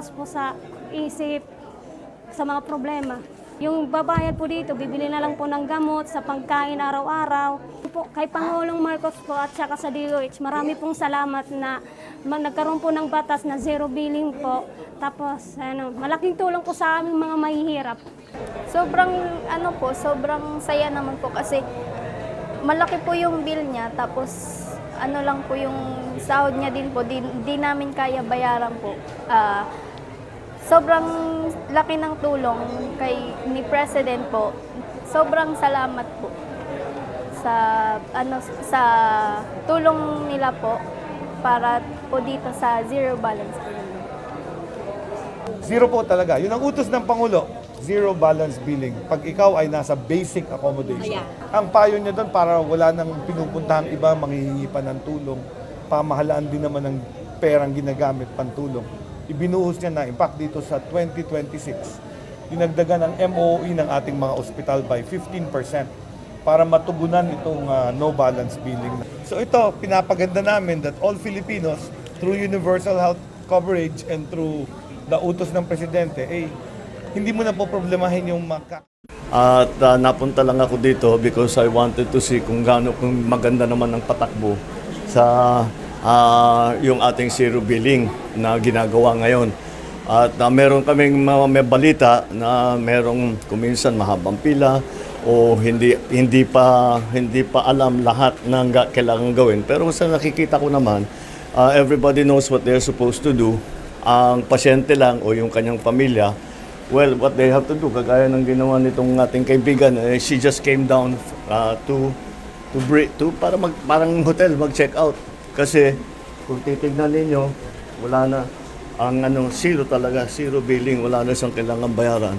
Nakakabawas po sa isip, sa mga problema. Yung babayad po dito, bibili na lang po ng gamot sa pagkain araw-araw. Po, kay Pangulong Marcos po at saka sa DOH, marami pong salamat na nagkaroon po ng batas na zero billing po. Tapos, ano, malaking tulong po sa aming mga mahihirap. Sobrang ano po, sobrang saya naman po kasi malaki po yung bill niya tapos ano lang po yung sahod niya din po, di, di namin kaya bayaran po. Ah, sobrang laki ng tulong kay ni President po. Sobrang salamat po sa ano sa tulong nila po para po dito sa zero balance po. Zero po talaga. Yun ang utos ng Pangulo. Zero balance billing. Pag ikaw ay nasa basic accommodation. Ang payo niya doon para wala nang pinupuntahang iba, manghihingi pa ng tulong. Pamahalaan din naman ng perang ginagamit pantulong. Ibinuhos niya na, in fact, dito sa 2026, dinagdagan ang MOE ng ating mga ospital by 15% para matugunan itong ah, no balance billing. So ito, pinapaganda namin that all Filipinos, through universal health coverage and through the utos ng Presidente, eh, hindi mo na po problemahin yung maka At ah, napunta lang ako dito because I wanted to see kung gaano kung maganda naman ang patakbo sa ah, yung ating zero billing na ginagawa ngayon. At ah, meron kaming mga may balita na merong kuminsan mahabang pila o hindi hindi pa hindi pa alam lahat ng ga- kailangan gawin. Pero sa nakikita ko naman, ah, everybody knows what they're supposed to do. Ang pasyente lang o yung kanyang pamilya Well, what they have to do, kagaya ng ginawa nitong ating kaibigan, eh, she just came down uh, to to break to para mag parang hotel mag-check out kasi kung titignan ninyo wala na. Ang ano zero talaga zero billing wala na siyang kailangan bayaran.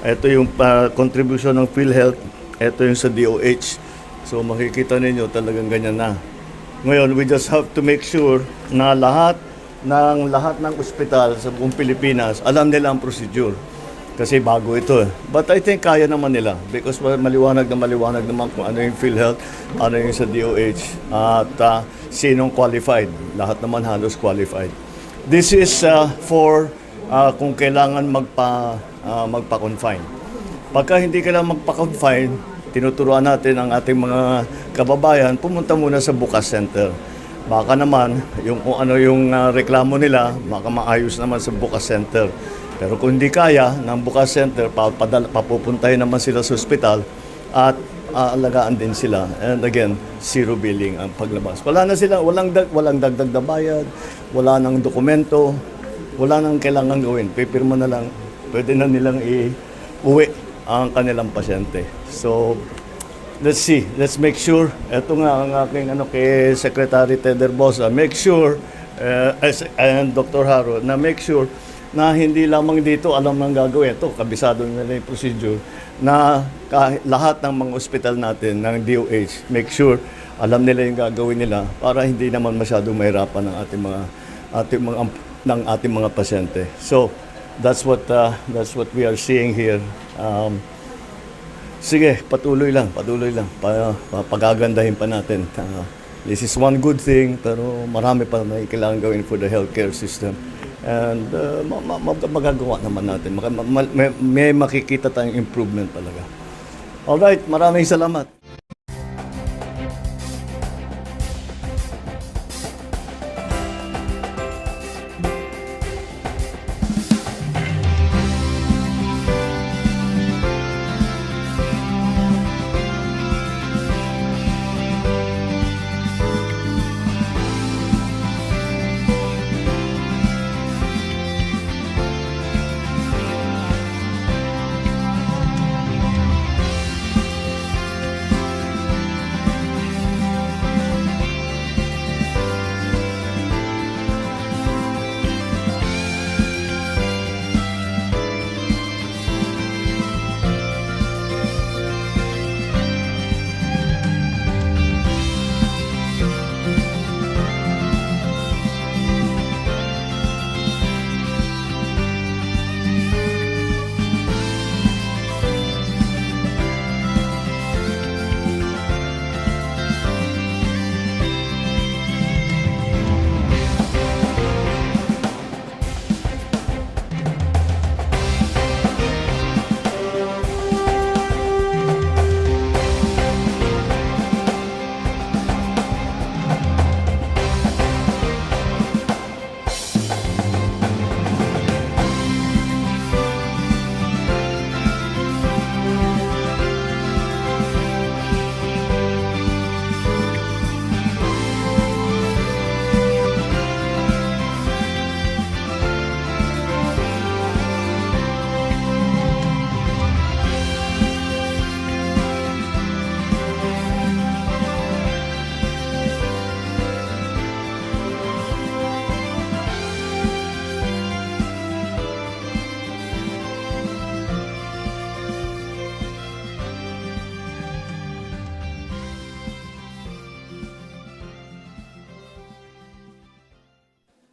Ito yung uh, contribution ng PhilHealth. Ito yung sa DOH so makikita ninyo talagang ganyan na. Ngayon we just have to make sure na lahat ng lahat ng ospital sa buong Pilipinas alam nila ang procedure kasi bago ito eh. But I think kaya naman nila because ma- maliwanag na maliwanag naman kung ano yung PhilHealth, ano yung sa DOH, at ah, sinong qualified. Lahat naman halos qualified. This is ah, for ah, kung kailangan magpa, ah, magpa-confine. Pagka hindi kailangan magpa-confine, tinuturuan natin ang ating mga kababayan, pumunta muna sa Bukas Center. Baka naman, yung kung ano yung ah, reklamo nila, baka maayos naman sa Bukas Center. Pero kung hindi kaya ng Bukas Center, papadala, papupuntahin naman sila sa ospital at aalagaan din sila. And again, zero billing ang paglabas. Wala na sila, walang, dag, walang dagdag na bayad, wala nang dokumento, wala nang kailangan gawin. Pipirma na lang, pwede na nilang i-uwi ang kanilang pasyente. So, let's see, let's make sure, ito nga ang aking ano kay Secretary Ted Herbosa, make sure, uh, and Dr. Haro, na make sure na hindi lamang dito alam nang gagawin. Ito, kabisado nila yung procedure na lahat ng mga ospital natin ng DOH, make sure alam nila yung gagawin nila para hindi naman masyadong mahirapan ng ating mga ating mga ng ating mga pasyente. So, that's what uh, that's what we are seeing here. Um, Sige, patuloy lang, patuloy lang. Pa, pa, pagagandahin pa natin. Uh, this is one good thing, pero marami pa na kailangan gawin for the healthcare system. And uh, ma- ma- mag- magagawa naman natin. May makikita tayong improvement talaga. Alright, maraming salamat.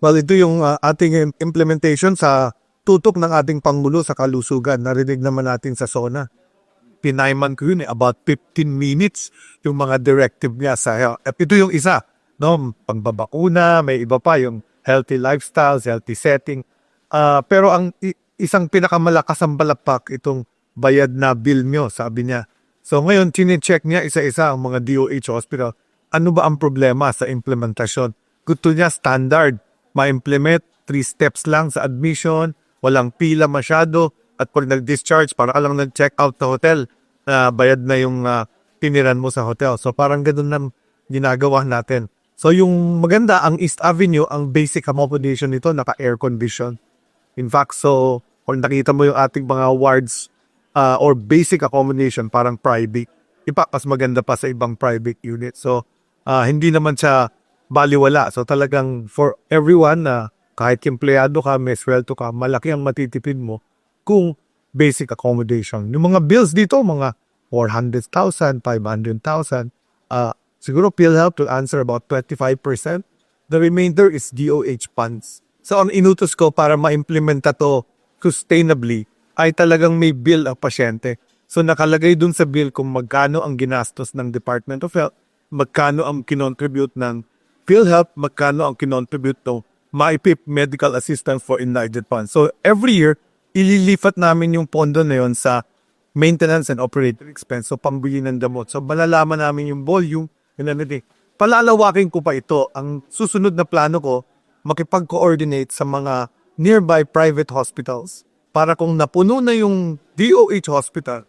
Well, ito yung uh, ating im- implementation sa tutok ng ating Pangulo sa kalusugan. Narinig naman natin sa SONA. Pinayman ko yun eh, about 15 minutes yung mga directive niya sa. At ito yung isa, no? Pangbabakuna, may iba pa yung healthy lifestyles, healthy setting. Ah, pero ang isang pinakamalakas ang balakpak itong bayad na bill nyo, sabi niya. So ngayon, chinecheck niya isa-isa ang mga DOH hospital. Ano ba ang problema sa implementasyon? Gusto niya standard, ma-implement, three steps lang sa admission, walang pila masyado, at pag nag-discharge, para ka lang nag-check out sa hotel, na bayad na yung ah, tiniran mo sa hotel. So parang ganun na ginagawa natin. So yung maganda, ang East Avenue, ang basic accommodation nito, naka-air condition. In fact, so kung nakita mo yung ating mga wards uh, or basic accommodation, parang private. Ipa, mas maganda pa sa ibang private unit. So, uh, hindi naman siya baliwala. So, talagang for everyone na kahit empleyado ka, may sweldo ka, malaki ang matitipid mo kung basic accommodation. Yung mga bills dito, mga 400,000, 500,000, uh, siguro PhilHealth will answer about 25%. The remainder is DOH funds. So ang inutos ko para ma-implementa to sustainably ay talagang may bill ang pasyente. So nakalagay dun sa bill kung magkano ang ginastos ng Department of Health, magkano ang kinontribute ng PhilHealth, magkano ang kinontribute ng MyPIP Medical Assistance for United Funds. So every year, ililipat namin yung pondo na yon sa maintenance and operating expense. So pambili ng damot. So malalaman namin yung volume, and everything. Palalawakin ko pa ito. Ang susunod na plano ko, makipag-coordinate sa mga nearby private hospitals para kung napuno na yung DOH hospital,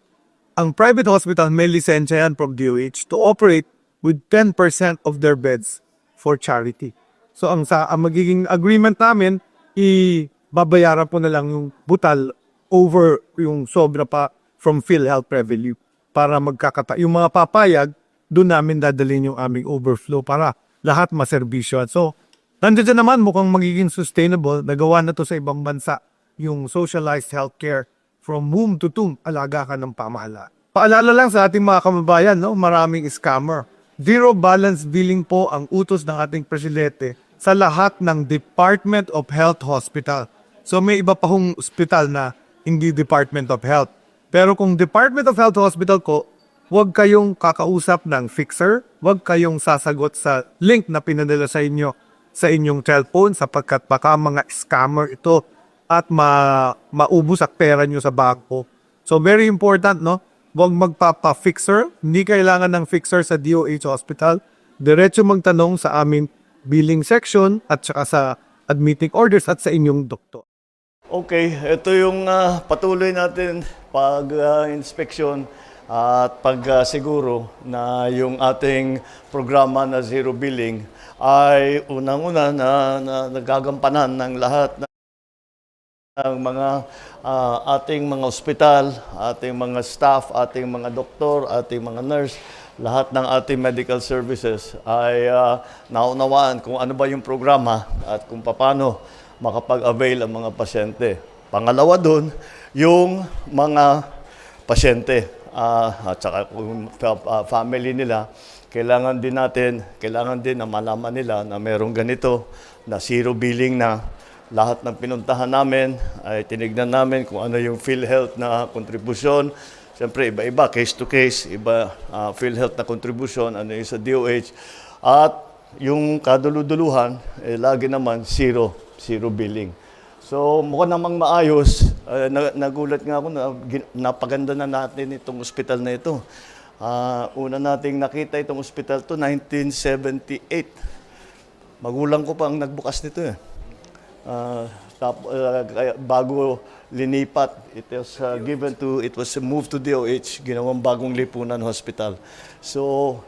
ang private hospital may lisensya yan from DOH to operate with 10% of their beds for charity. So ang sa ang magiging agreement namin, ibabayaran po na lang yung butal over yung sobra pa from PhilHealth revenue para magkakata. Yung mga papayag, doon namin dadalhin yung aming overflow para lahat maserbisyo. So, nandiyan naman mukhang magiging sustainable. Nagawa na to sa ibang bansa yung socialized healthcare from womb to tomb, alaga ka ng pamahala. Paalala lang sa ating mga kababayan, no? maraming scammer. Zero balance billing po ang utos ng ating presidente sa lahat ng Department of Health Hospital. So may iba pa hong hospital na hindi Department of Health. Pero kung Department of Health Hospital ko, huwag kayong kakausap ng fixer, huwag kayong sasagot sa link na pinadala sa inyo sa inyong cellphone sapagkat baka mga scammer ito at ma maubos ang pera nyo sa bangko. So very important, no? Huwag magpapa-fixer. Hindi kailangan ng fixer sa DOH Hospital. Diretso magtanong sa aming billing section at saka sa admitting orders at sa inyong doktor. Okay, ito yung ah, patuloy natin pag-inspeksyon at pag-siguro na yung ating programa na Zero Billing ay unang-una na, na nagagampanan ng lahat mga ah, ating mga ospital, ating mga staff, ating mga doktor, ating mga nurse, lahat ng ating medical services ay ah, naunawaan kung ano ba yung programa at kung paano makapag-avail ang mga pasyente. Pangalawa doon, yung mga pasyente ah, at saka kung fa- ah, family nila, kailangan din natin, kailangan din na malaman nila na merong ganito, na zero billing na lahat ng pinuntahan namin ay tinignan namin kung ano yung PhilHealth na kontribusyon. Siyempre, iba-iba, case to case, iba ah, PhilHealth na kontribusyon, ano yung sa DOH. At yung kaduluduluhan, eh, lagi naman zero, zero billing. So, mukhang namang maayos. Na- nagulat nga ako na napaganda na natin itong ospital na ito. Ah, una nating nakita itong ospital to 1978. Magulang ko pa ang nagbukas nito eh. Ah, tap, kaya bago linipat, it was ah, given to, it was moved to DOH, ginawang bagong lipunan hospital. So,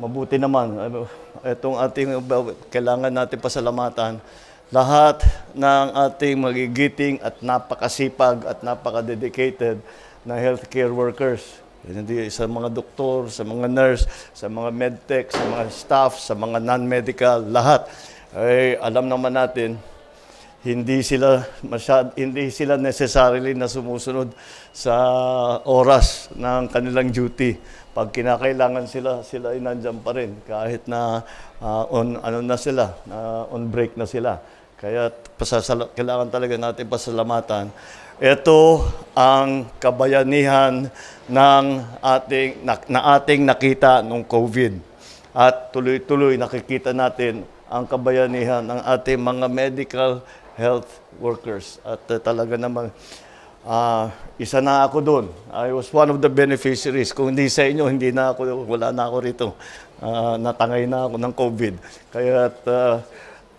mabuti naman. Ano, itong ating, kailangan natin pasalamatan lahat ng ating magigiting at napakasipag at napaka-dedicated na healthcare workers. Hindi sa mga doktor, sa mga nurse, sa mga medtech, sa mga staff, sa mga non-medical, lahat. Ay alam naman natin hindi sila masyad, hindi sila necessarily na sumusunod sa oras ng kanilang duty. Pag kinakailangan sila, sila ay nandyan pa rin kahit na ah, on ano na sila, na on break na sila. Kaya pasasala- kailangan talaga natin pasalamatan. Ito ang kabayanihan ng ating, na, na ating nakita nung COVID. At tuloy-tuloy nakikita natin ang kabayanihan ng ating mga medical health workers. At uh, talaga naman, ah, isa na ako doon. I was one of the beneficiaries. Kung hindi sa inyo, hindi na ako, wala na ako rito. Ah, natangay na ako ng COVID. Kaya uh,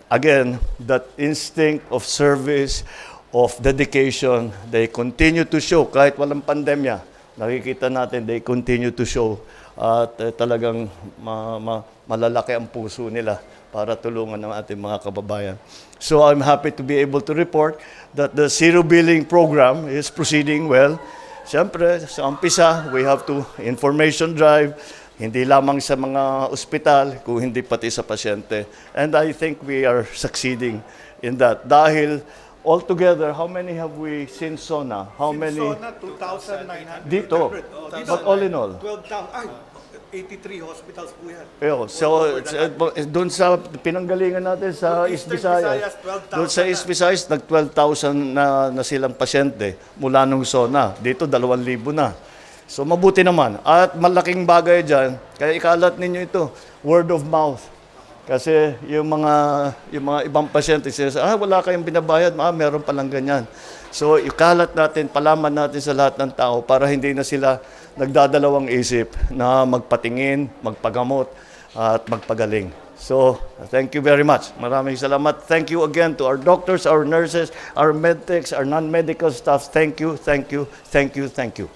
again, that instinct of service, of dedication, they continue to show kahit walang pandemya. Nakikita natin, they continue to show at eh, talagang ma- ma- malalaki ang puso nila para tulungan ng ating mga kababayan. So I'm happy to be able to report that the zero billing program is proceeding well. Siyempre, sa umpisa, we have to information drive, hindi lamang sa mga ospital, kung hindi pati sa pasyente. And I think we are succeeding in that. Dahil altogether, how many have we seen SONA? How many? 2,900. Dito. But all in all. 12,000. Ay, 83 hospitals po yan. Eyo, so doon sa pinanggalingan natin sa East Eastern Visayas, Visayas, 12,000 doon sa East Visayas, nag 12,000 na, na silang pasyente mula nung SONA. Dito, 2,000 na. So mabuti naman. At malaking bagay dyan, kaya ikalat ninyo ito, word of mouth. Kasi yung mga yung mga ibang pasyente sinasabi, ah, wala kayong binabayad, ah, meron palang ganyan. So ikalat natin, palaman natin sa lahat ng tao para hindi na sila nagdadalawang isip na magpatingin, magpagamot, at magpagaling. So, thank you very much. Maraming salamat. Thank you again to our doctors, our nurses, our medtechs, our non-medical staff. Thank you, thank you, thank you, thank you.